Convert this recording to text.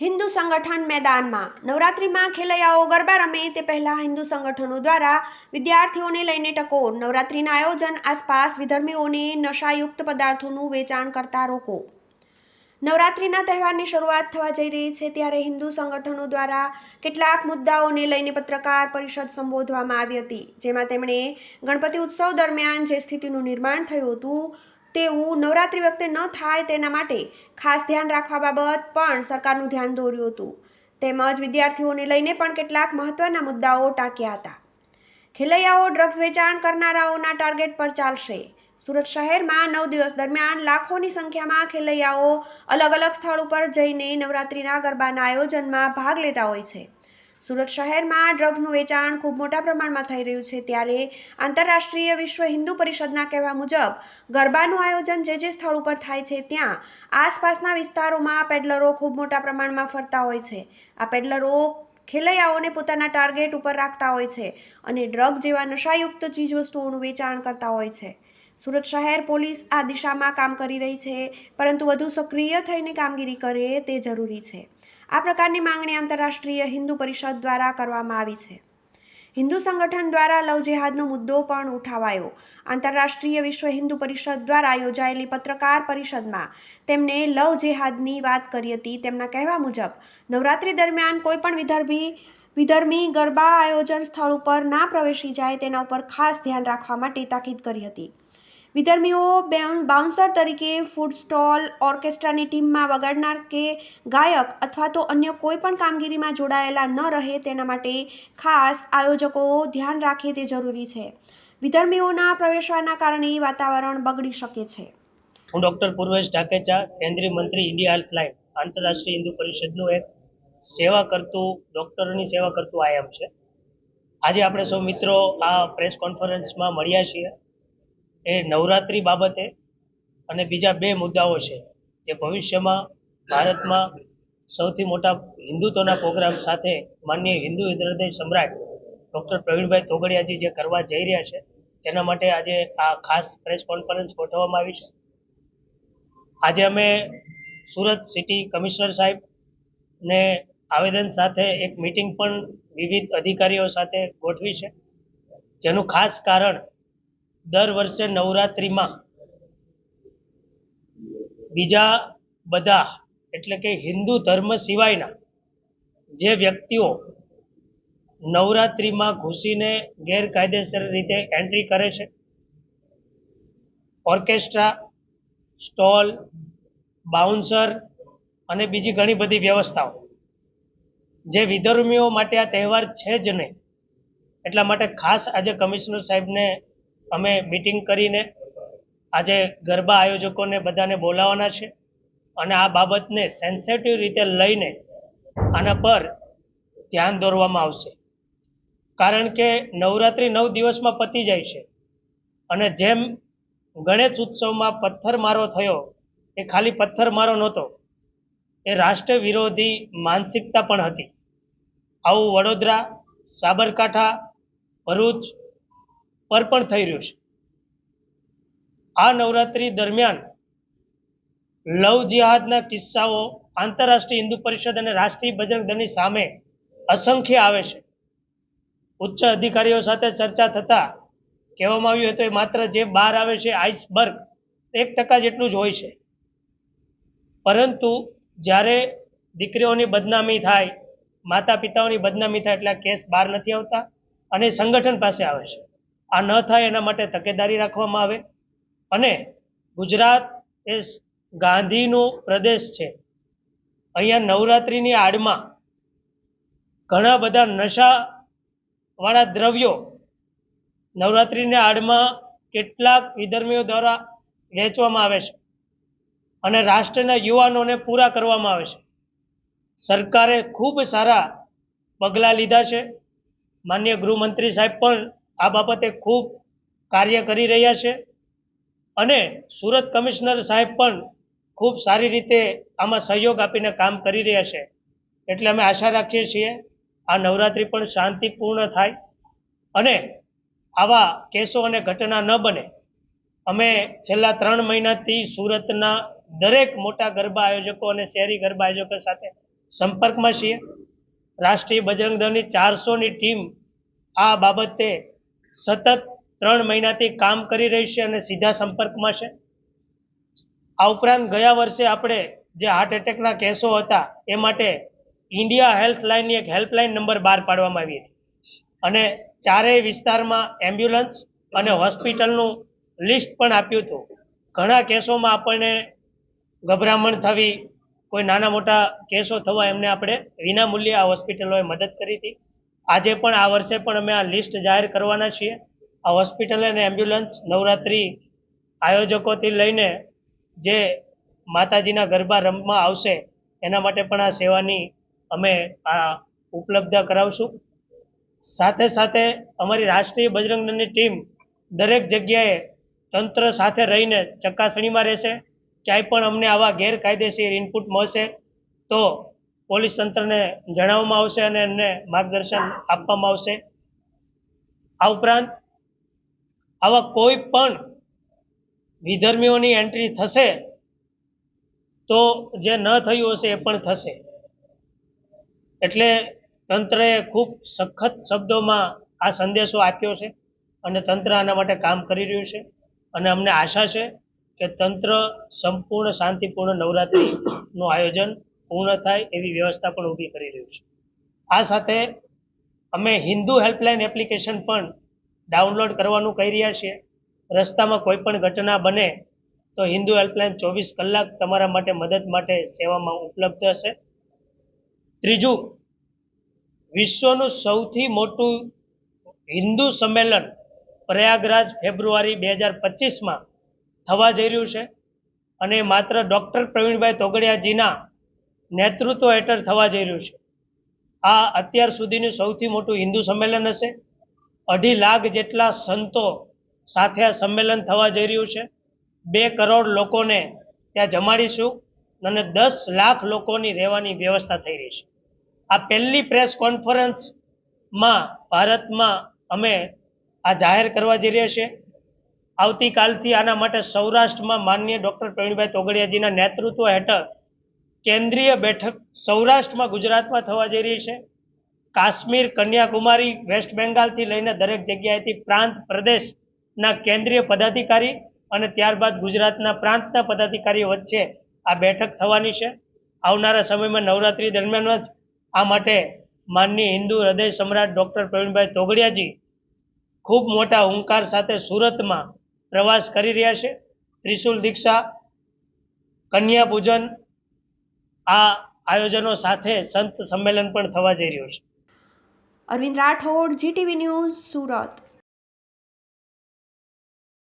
હિન્દુ સંગઠન મેદાનમાં. નવરાત્રિમાં ખેલૈયાઓ ગરબા રમે તે પહેલાં હિન્દુ સંગઠનો દ્વારા વિદ્યાર્થીઓને લઈને ટકોર. નવરાત્રિના આયોજન આસપાસ વિધર્મીઓને નશાયુક્ત પદાર્થોનું વેચાણ કરતા રોકો. નવરાત્રિના તહેવારની શરૂઆત થવા જઈ રહી છે ત્યારે હિન્દુ સંગઠનો દ્વારા કેટલાક મુદ્દાઓને લઈને પત્રકાર પરિષદ સંબોધવામાં આવી હતી, જેમાં તેમણે ગણપતિ ઉત્સવ દરમિયાન જે સ્થિતિનું નિર્માણ થયું હતું તેવું નવરાત્રિ વખતે ન થાય તેના માટે ખાસ ધ્યાન રાખવા બાબત પણ સરકારનું ધ્યાન દોર્યું હતું. તેમજ વિદ્યાર્થીઓને લઈને પણ કેટલાક મહત્વના મુદ્દાઓ ટાંક્યા હતા. ખેલૈયાઓ ડ્રગ્સ વેચાણ કરનારાઓના ટાર્ગેટ પર ચાલશે. સુરત શહેરમાં નવ દિવસ દરમિયાન લાખોની સંખ્યામાં ખેલૈયાઓ અલગ અલગ સ્થળ ઉપર જઈને નવરાત્રિના ગરબાના આયોજનમાં ભાગ લેતા હોય છે. સુરત શહેરમાં ડ્રગ્સનું વેચાણ ખૂબ મોટા પ્રમાણમાં થઈ રહ્યું છે ત્યારે આંતરરાષ્ટ્રીય વિશ્વ હિન્દુ પરિષદના કહેવા મુજબ, ગરબાનું આયોજન જે જે સ્થળ ઉપર થાય છે ત્યાં આસપાસના વિસ્તારોમાં પેડલરો ખૂબ મોટા પ્રમાણમાં ફરતા હોય છે. આ પેડલરો ખેલૈયાઓને પોતાના ટાર્ગેટ ઉપર રાખતા હોય છે અને ડ્રગ જેવા નશાયુક્ત ચીજવસ્તુઓનું વેચાણ કરતા હોય છે. સુરત શહેર પોલીસ આ દિશામાં કામ કરી રહી છે, પરંતુ વધુ સક્રિય થઈને કામગીરી કરે તે જરૂરી છે. આ પ્રકારની માંગણી આંતરરાષ્ટ્રીય હિન્દુ પરિષદ દ્વારા કરવામાં આવી છે. હિન્દુ સંગઠન દ્વારા લવ જેહાદનો મુદ્દો પણ ઉઠાવાયો. આંતરરાષ્ટ્રીય વિશ્વ હિન્દુ પરિષદ દ્વારા યોજાયેલી પત્રકાર પરિષદમાં તેમણે લવ જેહાદની વાત કરી હતી. તેમના કહેવા મુજબ, નવરાત્રી દરમિયાન કોઈપણ વિદર્ભી વિધર્મી ગરબા આયોજન સ્થળ ઉપર ના પ્રવેશી જાય તેના ઉપર ખાસ ધ્યાન રાખવા માટે તાકીદ કરી હતી. વિધર્મીઓ બાઉન્સર તરીકે ફૂડ સ્ટોલ, ઓર્કેસ્ટ્રાની ટીમમાં વગાડનાર કે ગાયક અથવા તો અન્ય કોઈ પણ કામગીરીમાં જોડાયેલા ન રહે તેના માટે ખાસ આયોજકો ધ્યાન રાખે તે જરૂરી છે. વિધર્મીઓના પ્રવેશવાના કારણે વાતાવરણ બગડી શકે છે. હું ડૉક્ટર પૂર્વેશ ઢાકેચા, કેન્દ્રીય મંત્રી ઇન્ડિયા હેલ્થલાઇન આંતરરાષ્ટ્રીય હિન્દુ પરિષદનું એક સેવા કરતું, ડૉક્ટરોની સેવા કરતું આયામ છે. આજે આપણે સૌ મિત્રો આ પ્રેસ કોન્ફરન્સમાં મળ્યા છીએ. એ નવરાત્રિ બાબતે અને બીજા બે મુદ્દાઓ છે, જે ભવિષ્યમાં ભારતમાં સૌથી મોટા હિન્દુત્વના પ્રોગ્રામ સાથે માનનીય હિન્દુ હૃદય સમ્રાટ ડૉક્ટર પ્રવીણભાઈ તોગડિયાજી જે કરવા જઈ રહ્યા છે, તેના માટે આજે આ ખાસ પ્રેસ કોન્ફરન્સ ગોઠવવામાં આવી છે. આજે અમે સુરત સિટી કમિશનર સાહેબ ને આવેદન સાથે એક મિટિંગ પણ વિવિધ અધિકારીઓ સાથે ગોઠવી છે, જેનું ખાસ કારણ દર વર્ષે નવરાત્રિમાં બીજા બધા એટલે કે હિન્દુ ધર્મ સિવાયના જે વ્યક્તિઓ નવરાત્રિમાં ઘૂસીને ગેરકાયદેસર રીતે એન્ટ્રી કરે છે, ઓર્કેસ્ટ્રા, સ્ટોલ, બાઉન્સર અને બીજી ઘણી બધી વ્યવસ્થાઓ. જે વિધર્મીઓ માટે આ તહેવાર છે જ નહીં. એટલા માટે ખાસ આજે કમિશનર સાહેબને અમે મિટિંગ કરીને આજે ગરબા આયોજકોને બધાને બોલાવવાના છે અને આ બાબતને સેન્સેટિવ રીતે લઈને આના પર ધ્યાન દોરવામાં આવશે. કારણ કે નવરાત્રિ નવ દિવસમાં પતી જાય છે અને જેમ ગણેશ ઉત્સવમાં પથ્થરમારો થયો, એ ખાલી પથ્થરમારો નહોતો, એ રાષ્ટ્ર વિરોધી માનસિકતા પણ હતી. આવું વડોદરા, સાબરકાંઠા, ભરૂચ પર થઈ રહ્યું છે. આ નવરાત્રિ દરમિયાન લવ જિહાદના કિસ્સાઓ, આંતરરાષ્ટ્રીય હિન્દુ પરિષદ અને રાષ્ટ્રીય બજરંગ દળની સામે અસંખ્ય આવે છે. ઉચ્ચ અધિકારીઓ સાથે ચર્ચા થતા કહેવામાં આવ્યું હતું એ માત્ર જે બહાર આવે છે આઈસબર્ગ, એક ટકા જેટલું જ હોય છે. પરંતુ જ્યારે દીકરીઓની બદનામી થાય માતા પિતાઓની બદનામી થાય એટલે કેસ બહાર નથી આવતા અને સંગઠન પાસે આવે છે. આ ન થાય એના માટે તકેદારી રાખવામાં આવે. અને ગુજરાત એ ગાંધીનો પ્રદેશ છે. અહીંયા નવરાત્રિની આડમાં ઘણા બધા નશાવાળા દ્રવ્યો નવરાત્રિની આડમાં કેટલાક વિધર્મીઓ દ્વારા વેચવામાં આવે છે અને રાષ્ટ્રના યુવાનોને પૂરા કરવામાં આવે છે. સરકારે ખૂબ સારા પગલાં લીધા છે. માન્ય ગૃહમંત્રી સાહેબ પણ આ બાબતે ખૂબ કાર્ય કરી રહ્યા છે. અને સુરત કમિશનર સાહેબ પણ ખૂબ સારી રીતે આમાં સહયોગ આપીને કામ કરી રહ્યા છે. એટલે અમે આશા રાખીએ છીએ આ નવરાત્રિ પણ શાંતિપૂર્ણ થાય અને આવા કેસો અને ઘટના ન બને. અમે છેલ્લા ત્રણ મહિનાથી સુરતના દરેક મોટા ગરબા આયોજકો અને શહેરી ગરબા આયોજકો સાથે સંપર્કમાં છીએ. રાષ્ટ્રીય બજરંગ દળની ચારસોની ટીમ આ બાબતે સતત ત્રણ મહિનાથી કામ કરી રહી છે અને સીધા સંપર્કમાં છે. આ ઉપરાંત ગયા વર્ષે આપણે જે હાર્ટ એટેકના કેસો હતા, એ માટે ઇન્ડિયા હેલ્પલાઇનની એક હેલ્પલાઇન નંબર બહાર પાડવામાં આવી હતી. અને ચારેય વિસ્તારમાં એમ્બ્યુલન્સ અને હોસ્પિટલનું લિસ્ટ પણ આપ્યું હતું. ઘણા કેસોમાં આપણને ગભરામણ થવી, કોઈ નાના મોટા કેસો થવા એમને આપણે વિના મૂલ્યે આ હોસ્પિટલોએ મદદ કરી હતી. આજે પણ આ વર્ષે પણ અમે આ લિસ્ટ જાહેર કરવાના છીએ. આ હોસ્પિટલ અને એમ્બ્યુલન્સ નવરાત્રિ આયોજકોથી લઈને જે માતાજીના ગરબા રમવા આવશે, એના માટે પણ આ સેવાની અમે આ ઉપલબ્ધ કરાવશું. સાથે સાથે અમારી રાષ્ટ્રીય બજરંગ ટીમ દરેક જગ્યાએ તંત્ર સાથે રહીને ચકાસણીમાં રહેશે. ક્યાંય પણ અમને આવા ગેરકાયદેસર ઇનપુટ મળશે, તો પોલીસ તંત્રને જણાવવામાં આવશે અને એમને માર્ગદર્શન આપવામાં આવશે. આ ઉપરાંત આવા કોઈ પણ વિધર્મીઓની એન્ટ્રી થશે તો જે ન થયું હશે એ પણ થશે. એટલે તંત્રએ ખૂબ સખત શબ્દોમાં આ સંદેશો આપ્યો છે અને તંત્ર આના માટે કામ કરી રહ્યું છે અને અમને આશા છે કે તંત્ર સંપૂર્ણ શાંતિપૂર્ણ નવરાત્રિનું આયોજન પૂર્ણ થાય એવી વ્યવસ્થા પણ ઊભી કરી રહ્યું છે. આ સાથે અમે હિન્દુ હેલ્પલાઇન એપ્લિકેશન પણ ડાઉનલોડ કરવાનું કહી રહ્યા છીએ. રસ્તામાં કોઈ પણ ઘટના બને તો હિન્દુ હેલ્પલાઇન ચોવીસ કલાક તમારા માટે મદદ માટે સેવામાં ઉપલબ્ધ હશે. ત્રીજું, વિશ્વનું સૌથી મોટું હિન્દુ સંમેલન પ્રયાગરાજ ફેબ્રુઆરી બે હજાર પચીસમાં થવા જઈ રહ્યું છે. અને માત્ર ડૉક્ટર પ્રવીણભાઈ તોગડિયાજીના નેતૃત્વ હેઠળ થવા જઈ રહ્યું છે. આ અત્યાર સુધીનું સૌથી મોટું હિન્દુ સંમેલન હશે. અઢી લાખ જેટલા સંતો સાથે આ સંમેલન થવા જઈ રહ્યું છે. બે કરોડ લોકોને ત્યાં જમાડીશું અને દસ લાખ લોકોની રહેવાની વ્યવસ્થા થઈ રહી છે. આ પહેલી પ્રેસ કોન્ફરન્સમાં ભારતમાં અમે આ જાહેર કરવા જઈ રહ્યા છીએ. આવતીકાલથી આના માટે સૌરાષ્ટ્રમાં માનનીય ડૉક્ટર પ્રવીણભાઈ તોગડિયાજીના નેતૃત્વ હેઠળ કેન્દ્રીય બેઠક સૌરાષ્ટ્રમાં ગુજરાતમાં થવા જઈ રહી છે. કાશ્મીર, કન્યાકુમારી, વેસ્ટ બેંગાલથી લઈને દરેક જગ્યાએથી પ્રાંત પ્રદેશના કેન્દ્રીય પદાધિકારી અને ત્યારબાદ ગુજરાતના પ્રાંતના પદાધિકારીઓ વચ્ચે આ બેઠક થવાની છે. આવનારા સમયમાં નવરાત્રિ દરમિયાન જ આ માટે માનની હિન્દુ હૃદય સમ્રાટ ડૉક્ટર પ્રવીણભાઈ તોગડિયાજી ખૂબ મોટા હુંકાર સાથે સુરતમાં પ્રવાસ કરી રહ્યા છે. ત્રિશુલ દીક્ષા, કન્યા પૂજન આ આયોજનો સાથે સંત સંમેલન પણ થવા જઈ રહ્યું છે. Arvind Rathod, GTV news, Surat.